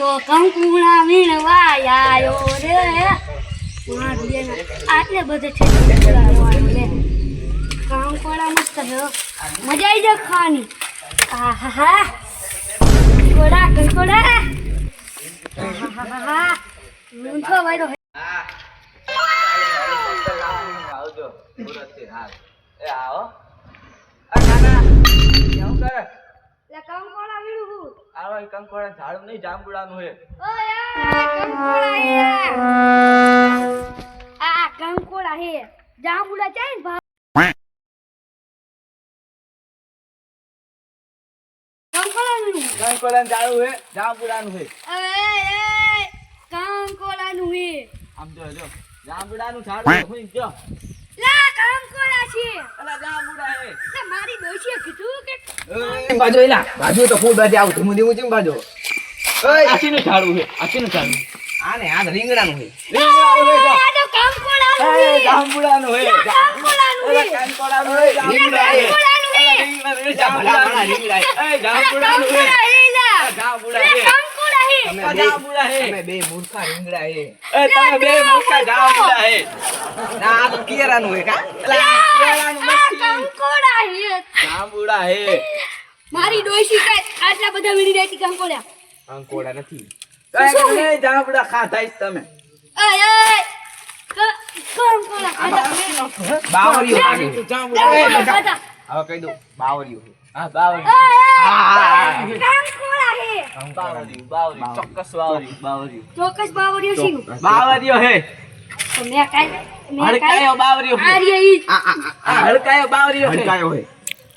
કંકુણા વીણવા આયો રે આટલે બધે છે કંકોડા કંકોડા મસ્ત હો. મજા આવી જાય ખાવાની. આહાહા. કંકોડા કંકોડા આહાહા. ઊંધો વાયરો હે. આવજો. સુરતથી, હા. એ આવો. આ નાના કેવું કરે. કંકોડા હું આવો કંકોડા ઝાડું નહીં જાંબુડાનું હે. આ કંકોડા હે. જાંબુડા ચાઈ ને ભાવ. કંકોડા વીણું કંકોડા ઝાડું હે જાંબુડાનું હે. એ કંકોડાનું હે. આમ જો જો જાંબુડાનું ઝાડું હોય જો લા કંકોડા છે. અલા જાંબુડા હે. મારી ડોશીએ કીધું કે બાજુ એલા બાજુ તો ફૂલ બાજુ આવું ધીમું ધીમું ચીમ બાજુ આખીનું ઝાડું હે આખીનું ઝાડું આ રીંગણાનું છે રીંગણાનું જો આ જાંબુડાનું રીંગણાનું જાંબુડાનું જાંબુડાનું હે કંકોડા હે લા આ જાંબુડા હે કંકોડા હે તમે બે હે. તમે બે મૂર્ખા રીંગણા છે એ તમે બે મૂર્ખા જાંબુડા હે. ના આ તો કેરાનું કા? નથી કંકોડા હે. જાંબુડા હે. મારી ડોશી કઈ આટલા બધા વીણી રહેતી કંકોડા. અંકોડા નથી. તમે જાંબુડા ખાધા તમે. અય અય કંકોડા ખાધા. બાવરીઓ. કંકોડા હવે કહી દઉં બાવરીઓ. હા બાવરી હા કંકોડા ચોક્કસ બાવરી બાવરી ચોક્કસ બાવરીઓ છે. નું બાવરીઓ હે. મેં કાઈ હડકાયો બાવરિયો આર્ય ઈ આ આ આ, આ હડકાયો બાવરિયો હડકાયો હોય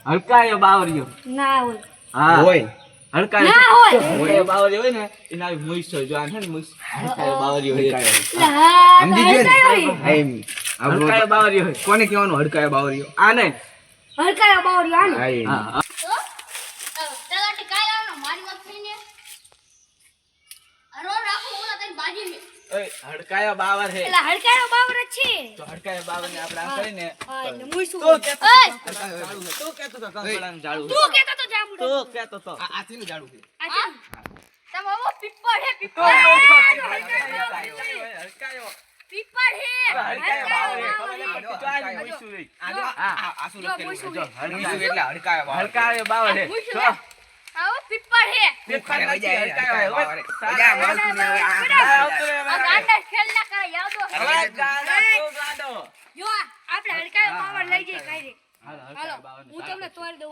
હડકાયો બાવરિયો ના હોય. હા. હોય. હડકાયો ના હોય. હડકાયો હોય ને એના મૂછ હોય જો આ છે ને મૂછ હડકાયો બાવરિયો હે. હડકાયો હોય. લા, સમજી ગયો ને હડકાયો હે. એમ આપણું હડકાયો બાવરીઓ હે. કોને કહેવાનું? હડકાયો બાવરીઓ આને. હડકાયો બાવરીઓ આને. હા હા ઓય હડકાયો બાવર હે. એલા હડકાયો બાવર જ છે. તો હડકાયો બાવર ને આપણે આમ કરીને હા એટલે મુઈસું કેતો ઓય કેતો તો કંકડાનું ઝાડું તું કેતો તો જામડો તું કેતો તો. આ આથીનું ઝાડું છે. આ તમે પીપળ હે પીપળ. હડકાયો પીપળ હે. હડકાયો બાવર હે. તો આસુ એટલે હડકાયો બાવર. હડકાયો બાવર હે. આવો પીપળ હે. પેપર અરે, હડકાયો હડકાયો બાવર. વજાય, હવે ગાડો ગાડો જો લઈ જઈએ કઈ હું તમને તોડ દઉં